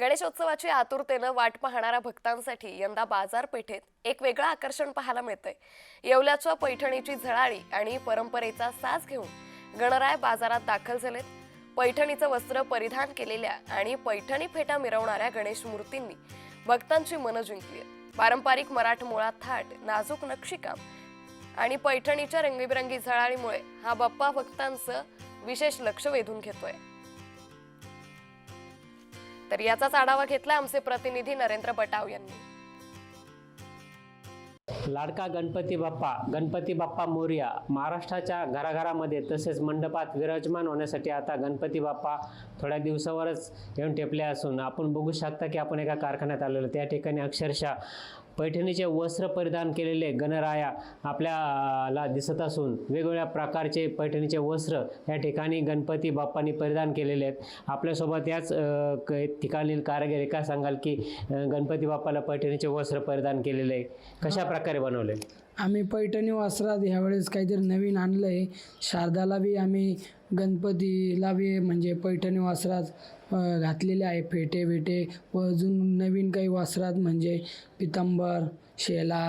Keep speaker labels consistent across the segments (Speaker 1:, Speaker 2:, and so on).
Speaker 1: गणेशोत्सवाची आतुरतेनं वाट पाहणाऱ्या भक्तांसाठी यंदा बाजारपेठेत एक वेगळं आकर्षण पाहायला मिळतंय. येवल्याच्या पैठणीची झळाळी आणि परंपरेचा साज घेऊन गणराय बाजारात दाखल झालेत. पैठणीचं वस्त्र परिधान केलेल्या आणि पैठणी फेटा मिरवणाऱ्या गणेश मूर्तींनी भक्तांची मनं जिंकली पारंपरिक मराठमोळा थाट नाजूक नक्षीकाम आणि पैठणीच्या रंगीबिरंगी झळाळीमुळे हा बाप्पा भक्तांचं विशेष लक्ष वेधून घेतोय. तर याचाच आढावा घेतला आमचे प्रतिनिधी नरेंद्र बटाव यांनी.
Speaker 2: लाडका गणपती बाप्पा गणपती बाप्पा मोर्या महाराष्ट्राच्या घराघरामध्ये तसेच मंडपात विराजमान होण्यासाठी आता गणपती बाप्पा थोड्या दिवसावरच येऊन टेपले असून आपण बघू शकता की आपण एका कारखान्यात आलेलो त्या ठिकाणी अक्षरशः पैठणीचे वस्त्र परिधान केलेले गणराया आपल्याला दिसत असून वेगवेगळ्या प्रकारचे पैठणीचे वस्त्र या ठिकाणी गणपती बाप्पांनी परिधान केलेले आहेत. आपल्यासोबत याच ठिकाणी कारागिर कारागीर काय सांगाल की गणपती बाप्पाला पैठणीचे वस्त्र परिधान केलेले आहे. कशा प्रकारे बनवले?
Speaker 3: आम्ही पैठणी वस्त्रात ह्यावेळेस काहीतरी नवीन आणलं आहे शारदाला बी आम्ही गणपतीला बी म्हणजे पैठणी वस्त्रात घातलेले आहे फेटे फेटे व अजून नवीन काही वस्त्रात म्हणजे पितांबर शेला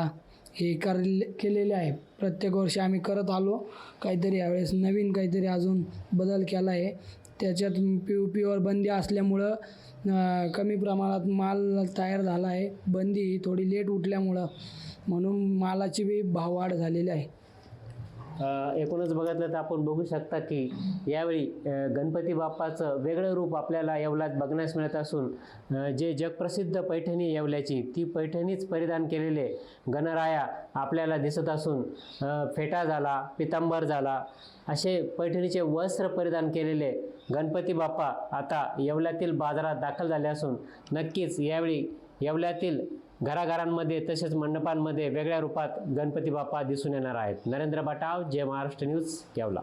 Speaker 3: हे कर केलेले आहे. प्रत्येक वर्षी आम्ही करत आलो. काहीतरी यावेळेस नवीन काहीतरी अजून बदल केला आहे त्याच्यात पी यू पीवर बंदी असल्यामुळं कमी प्रमाणात माल तयार झाला आहे बंदी ही थोडी लेट उठल्यामुळं. म्हणून मालाची बी भाववाढ झालेली आहे.
Speaker 2: अ, एकूणच बघितलं तर आपण बघू शकता की यावेळी अ, गणपती बाप्पाचं वेगळं रूप आपल्याला येवल्यात बघण्यास मिळत असून अ, जे जगप्रसिद्ध पैठणी येवल्याची ती पैठणीच परिधान केलेले गणराया आपल्याला दिसत असून अ, फेटा झाला पितांबर झाला असे पैठणीचे वस्त्र परिधान केलेले गणपती बाप्पा आता येवल्यातील बाजारात दाखल झाले असून नक्कीच यावेळी येवल्यातील घराघरांमध्ये तसेच मंडपांमध्ये वेगळ्या रूपात गणपती बाप्पा दिसून येणार आहेत. नरेंद्र बटाव जय महाराष्ट्र न्यूज केवला